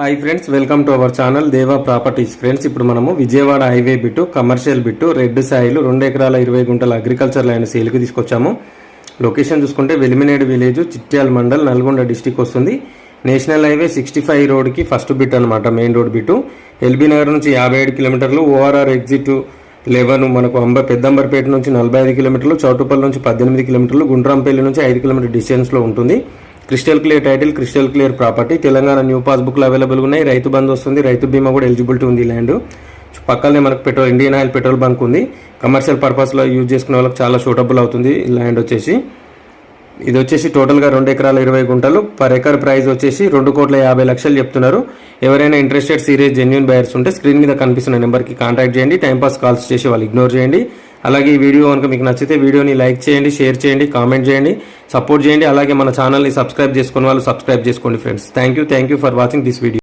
Hi friends welcome to our channel Deva properties friends ఇప్పుడు మనము Vijayawada highway bit commercial bit red soil రెండు ఎకరాల ఇరవై గుంటల అగ్రికల్చర్ ల్యాండ్ సేల్కి తీసుకొచ్చాము. లొకేషన్ చూసుకుంటే వెలిమినేడు విలేజ్ చిట్యాల మండల్ నల్గొండ డిస్టిక్ వస్తుంది. నేషనల్ హైవే సిక్స్టీ ఫైవ్ రోడ్కి ఫస్ట్ బిట్ అనమాట main road bit. LB Nagar నుంచి యాభై ఏడు కిలోమీటర్లు ఓఆర్ఆర్ ఎగ్జిట్ లెవెన్ మనకు అంబ పెద్దంబర్పేట నుంచి నలభై ఐదు కిలోమీటర్లు చౌటుపల్లి నుంచి పద్దెనిమిది కిలోమీటర్లు గుండ్రాంపల్లి నుంచి ఐదు కిలోమీటర్ డిస్టెన్స్లో ఉంటుంది. Crystal clear title crystal clear property Telangana new పాస్బుక్లు అవైలబుల్ ఉన్నాయి. రైతు బంధు వస్తుంది. రైతు బీమా కూడా ఎలిజిబిలిటీ ఉంది ల్యాండ్ పక్కనే మనకు petrol Indian oil petrol bunk ఉంది. కమర్షియల్ పర్పస్లో యూజ్ చేసుకునే వాళ్ళకి చాలా సూటబుల్ అవుతుంది ల్యాండ్ వచ్చేసి. ఇది వచ్చేసి టోటల్గా రెండు ఎకరాల ఇరవై గుంటలు. పర్ ఎకర్ ప్రైస్ వచ్చేసి రెండు కోట్ల యాభై లక్షలు చెప్తున్నారు. ఎవరైనా ఇంట్రెస్టెడ్ సీరియస్ జెన్యున్ బయర్స్ ఉంటే స్క్రీన్ మీద కనిపిస్తున్న నెంబర్కి కాంటాక్ట్ చేయండి. టైంపాస్ కాల్స్ చేసి వాళ్ళు ఇగ్నోర్ చేయండి. అలాగే ఈ వీడియో కనుక మీకు నచ్చితే వీడియోని లైక్ చేయండి షేర్ చేయండి కామెంట్ చేయండి సపోర్ట్ చేయండి. అలాగే మన ఛానల్ని సబ్స్క్రైబ్ చేసుకున్న వాళ్ళు సబ్స్క్రైబ్ చేసుకోండి friends. Thank you thank you for watching this video